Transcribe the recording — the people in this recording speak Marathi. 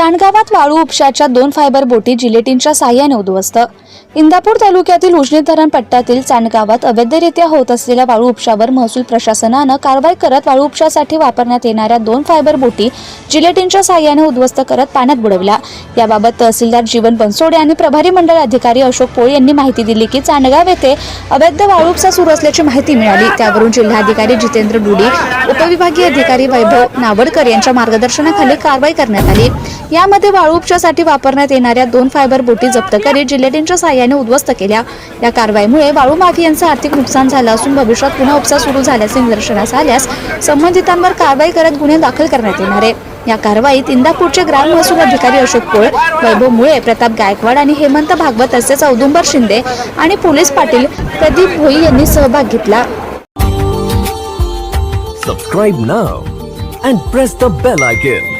चांडगावात वाळू उपशाच्या दोन फायबर बोटी जिलेटिनच्या साह्याने उद्ध्वस्त. इंदापूर तालुक्यातील उजनी धरण पट्ट्यातील चांडगावात अवैधरित्या होत असलेल्या वाळू उपशावर महसूल प्रशासनानं कारवाई करत वाळू उपशासाठी वापरण्यात येणाऱ्या दोन फायबर बोटी जिलेटिनच्या साह्याने उद्ध्वस्त करत पाण्यात बुडवल्या. याबाबत तहसीलदार जीवन बनसोडे आणि प्रभारी मंडळ अधिकारी अशोक पोळे यांनी माहिती दिली की चांडगाव येथे अवैध वाळू उपसा सुरू असल्याची माहिती मिळाली. त्यावरून जिल्हाधिकारी जितेंद्र डुडी उपविभागीय अधिकारी वैभव नावडकर यांच्या मार्गदर्शनाखाली कारवाई करण्यात आली. यामध्ये वाळू उपचारासाठी वापरण्यात येणाऱ्या दोन फायबर बोटी जप्त करीत जिल्हेटींच्या सहाय्याने उद्ध्वस्त केल्या. या कारवाईमुळे वाळू माफियांचं आर्थिक नुकसान झालं असून भविष्यात पुन्हा उपचार सुरू झाल्याचे निदर्शनास आल्यास संबंधितांवर कारवाई करत गुन्हे दाखल करण्यात येणार आहे. या कारवाईत इंदापूरचे ग्राम महसूल अधिकारी अशोक पोळ वैभव मुळे प्रताप गायकवाड आणि हेमंत भागवत तसेच औदुंबर शिंदे आणि पोलीस पाटील प्रदीप भोई यांनी सहभाग घेतला. Subscribe now and press the bell icon.